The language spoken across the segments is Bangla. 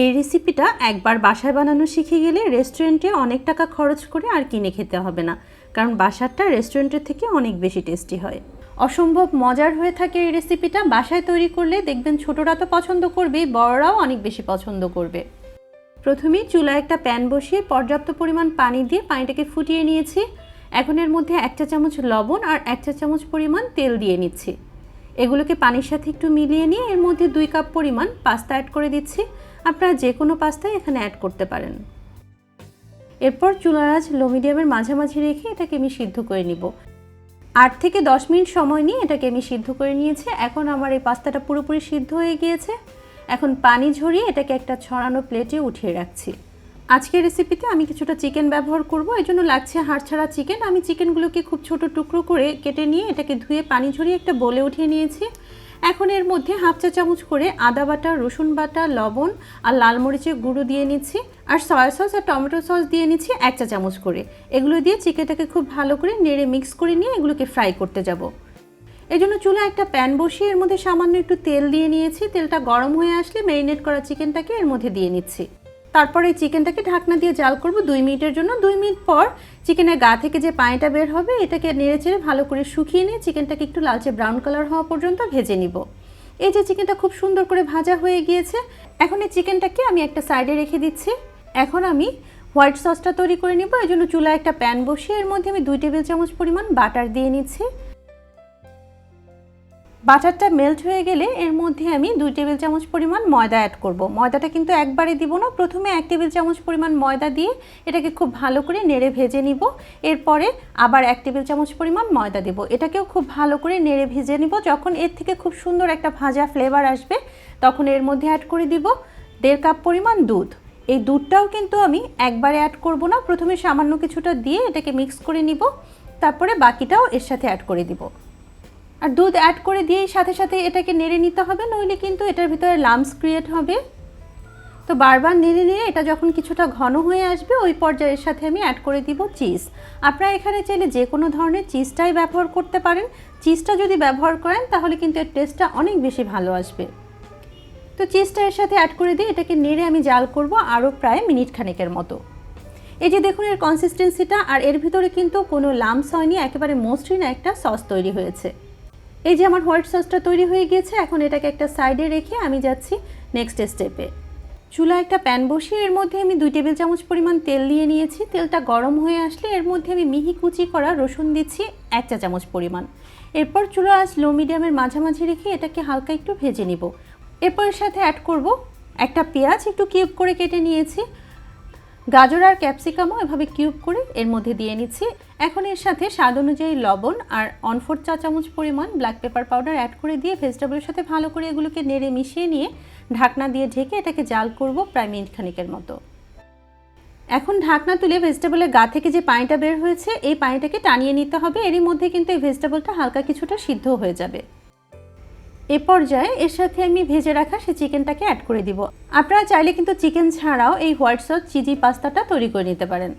এই রেসিপিটা একবার বাসায় বানানো শিখে গেলে রেস্টুরেন্টে অনেক টাকা খরচ করে আর কিনে খেতে হবে না। কারণ বাসারটা রেস্টুরেন্টের থেকে অনেক বেশি টেস্টি হয়। অসম্ভব মজার হয়ে থাকে এই রেসিপিটা বাসায় তৈরি করলে দেখবেন ছোটরা তো পছন্দ করবেই, বড়রাও অনেক বেশি পছন্দ করবে। প্রথমেই চুলায় একটা প্যান বসিয়ে পর্যাপ্ত পরিমাণ পানি দিয়ে পানিটাকে ফুটিয়ে নিয়েছি। এখন এর মধ্যে এক চা চামচ লবণ আর এক চা চামচ পরিমাণ তেল দিয়ে নিচ্ছি। এগুলোকে পানির সাথে একটু মিলিয়ে নিয়ে এর মধ্যে দুই কাপ পরিমাণ পাস্তা অ্যাড করে দিচ্ছি। আপনারা যে কোনো পাস্তাই এখানে অ্যাড করতে পারেন। এরপর চুলার আঁচ লো মিডিয়ামের মাঝামাঝি রেখে এটাকে আমি সিদ্ধ করে নিব। আট থেকে দশ মিনিট সময় নিয়ে এটাকে আমি সিদ্ধ করে নিয়েছি। এখন আমার এই পাস্তাটা পুরোপুরি সিদ্ধ হয়ে গিয়েছে। এখন পানি ঝরিয়ে এটাকে একটা ছড়ানো প্লেটে উঠিয়ে রাখছি। আজকের রেসিপিতে আমি কিছুটা চিকেন ব্যবহার করব। এই জন্য লাগছে হাড় ছাড়া চিকেন আমি চিকেনগুলোকে খুব ছোট টুকরো করে কেটে নিয়ে এটাকে ধুয়ে পানি ঝরিয়ে একটা বলে উঠিয়ে নিয়েছি। এখন এর মধ্যে হাফ চা চামচ করে আদা বাটা, রসুন বাটা, লবণ আর লাল মরিচের গুঁড়ো দিয়ে নিচ্ছি। আর সয়া সস আর টমেটো সস দিয়ে নিচ্ছি এক চা চামচ করে। এগুলো দিয়ে চিকেনটাকে খুব ভালো করে নেড়ে মিক্স করে নিয়ে এগুলোকে ফ্রাই করতে যাব। এই জন্য চুলা একটা প্যান বসিয়ে এর মধ্যে সামান্য একটু তেল দিয়ে নিয়েছি। তেলটা গরম হয়ে আসলে ম্যারিনেট করা চিকেনটাকে এর মধ্যে দিয়ে নিচ্ছি। তারপর এই চিকেনটাকে ঢাকনা দিয়ে জাল করব দুই মিনিটের জন্য। দুই মিনিট পর চিকেনের গা থেকে যে পানিটা বের হবে, এটাকে নেড়ে চেড়ে ভালো করে শুকিয়ে নিয়ে চিকেনটাকে একটু লালচে ব্রাউন কালার হওয়া পর্যন্ত ভেজে নিব। এই যে চিকেনটা খুব সুন্দর করে ভাজা হয়ে গিয়েছে, এখন এই চিকেনটাকে আমি একটা সাইডে রেখে দিচ্ছি। এখন আমি হোয়াইট সসটা তৈরি করে নিব। এই জন্য চুলায় একটা প্যান বসিয়ে এর মধ্যে আমি দুই টেবিল চামচ পরিমাণ বাটার দিয়ে নিচ্ছি। বাটারটা মেল্ট হয়ে গেলে এর মধ্যে আমি দুই টেবিল চামচ পরিমাণ ময়দা অ্যাড করব। ময়দাটা কিন্তু একবারে দিব না, প্রথমে এক টেবিল চামচ পরিমাণ ময়দা দিয়ে এটাকে খুব ভালো করে নেড়ে ভেজে নিব। এরপরে আবার এক টেবিল চামচ পরিমাণ ময়দা দেব। এটাকেও খুব ভালো করে নেড়ে ভেজে নিব। যখন এর থেকে খুব সুন্দর একটা ভাজা ফ্লেভার আসবে, তখন এর মধ্যে অ্যাড করে দিব দেড় কাপ পরিমাণ দুধ। এই দুধটাও কিন্তু আমি একবারে অ্যাড করব না, প্রথমে সামান্য কিছুটা দিয়ে এটাকে মিক্স করে নিব। তারপরে বাকিটাও এর সাথে অ্যাড করে দিব। আর দুধ অ্যাড করে দিয়েই সাথে সাথে এটাকে নেড়ে নিতে হবে, নইলে কিন্তু এটার ভিতরে লামস ক্রিয়েট হবে। তো বারবার নেড়ে নেড়ে এটা যখন কিছুটা ঘন হয়ে আসবে, ওই পর্যায়ের সাথে আমি অ্যাড করে দিব চিজ আপনারা এখানে চাইলে যে কোনো ধরনের চিজটাই ব্যবহার করতে পারেন। চিজটা যদি ব্যবহার করেন, তাহলে কিন্তু এর টেস্টটা অনেক বেশি ভালো আসবে। তো চিজটা এর সাথে অ্যাড করে দিয়ে এটাকে নেড়ে আমি জাল করব আরও প্রায় মিনিট খানেকের মতো। এই যে দেখুন এর কনসিস্টেন্সিটা আর এর ভিতরে কিন্তু কোনো লামস হয়নি, একেবারে মসৃণ একটা সস তৈরি হয়েছে। এই যে আমার হোয়াইট সসটা তৈরি হয়ে গিয়েছে, এখন এটাকে একটা সাইডে রেখে আমি যাচ্ছি নেক্সট স্টেপে চুলা একটা প্যান বসিয়ে এর মধ্যে আমি দুই টেবিল চামচ পরিমাণ তেল দিয়ে নিয়েছি। তেলটা গরম হয়ে আসলে এর মধ্যে আমি মিহি কুচি করা রসুন দিচ্ছি, এক চা চামচ পরিমাণ। এরপর চুলা আজ লো মিডিয়ামের মাঝামাঝি রেখে এটাকে হালকা একটু ভেজে নিব। এরপরের সাথে অ্যাড করব একটা পেঁয়াজ, একটু কিউব করে কেটে নিয়েছি। গাজর আর ক্যাপসিকামও এভাবে কিউব করে এর মধ্যে দিয়ে নিচ্ছি। এখন এর সাথে স্বাদ অনুযায়ী লবণ আর অনফোর চা চামচ পরিমাণ ব্ল্যাক পেপার পাউডার অ্যাড করে দিয়ে ভেজিটেবলের সাথে ভালো করে এগুলোকে নেড়ে মিশিয়ে নিয়ে ঢাকনা দিয়ে ঢেকে এটাকে জাল করব প্রায় মিনিট খানিকের মতো। এখন ঢাকনা তুলে ভেজিটেবলের গা থেকে যে পানিটা বের হয়েছে, এই পানিটাকে টানিয়ে নিতে হবে। এরই মধ্যে কিন্তু এই ভেজিটেবলটা হালকা কিছুটা সিদ্ধ হয়ে যাবে। এ পর্যায়ে এর সাথে আমি ভেজে রাখা সেই চিকেনটাকে অ্যাড করে দিব। আপনারা চাইলে কিন্তু চিকেন ছাড়াও এই হোয়াইট সস চিজি পাস্তাটা তৈরি করে নিতে পারেন।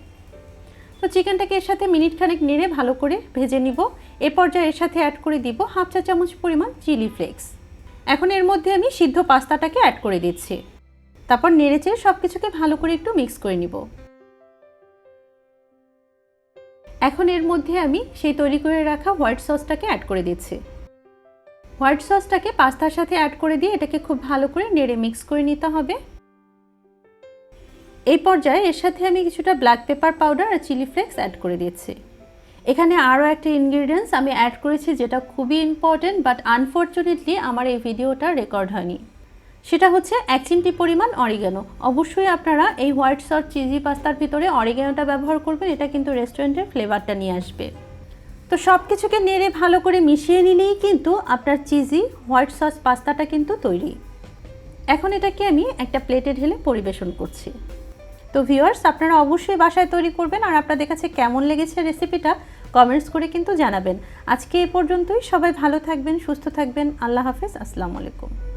তো চিকেনটাকে এর সাথে মিনিট খানেক নেড়ে ভালো করে ভেজে নিব। এ পর্যায়ে এর সাথে অ্যাড করে দিব হাফ চা চামচ পরিমাণ চিলি ফ্লেক্স এখন এর মধ্যে আমি সিদ্ধ পাস্তাটাকে অ্যাড করে দিচ্ছি। তারপর নেড়েচে সব কিছুকে ভালো করে একটু মিক্স করে নিব। এখন এর মধ্যে আমি সেই তৈরি করে রাখা হোয়াইট সসটাকে অ্যাড করে দিচ্ছি। হোয়াইট সসটাকে পাস্তার সাথে অ্যাড করে দিয়ে এটাকে খুব ভালো করে নেড়ে মিক্স করে নিতে হবে। এই পর্যায়ে এর সাথে আমি কিছুটা ব্ল্যাক পেপার পাউডার আর চিলি ফ্লেক্স অ্যাড করে দিচ্ছি এখানে আরও একটা ইনগ্রিডিয়েন্টস আমি অ্যাড করেছি যেটা খুবই ইম্পর্টেন্ট বাট আনফর্চুনেটলি আমার এই ভিডিওটা রেকর্ড হয়নি। সেটা হচ্ছে এক চিমটি পরিমাণ অরিগানো অবশ্যই আপনারা এই হোয়াইট সস চিজি পাস্তার ভিতরে অরিগানোটা ব্যবহার করবেন, এটা কিন্তু রেস্টুরেন্টের ফ্লেভারটা নিয়ে আসবে। তো সব কিছুকে নেড়ে ভালো করে মিশিয়ে নিলেই কিন্তু আপনার চিজি, হোয়াইট সস পাস্তাটা কিন্তু তৈরি। এখন এটাকে আমি একটা প্লেটে ঢেলে পরিবেশন করছি। তো ভিউয়ার্স, আপনারা অবশ্যই বাসায় তৈরি করবেন আর আপনাদের কাছে কেমন লেগেছে রেসিপিটা কমেন্টস করে কিন্তু জানাবেন। আজকে এ পর্যন্তই। সবাই ভালো থাকবেন, সুস্থ থাকবেন। আল্লাহ হাফেজ। আসসালামু আলাইকুম।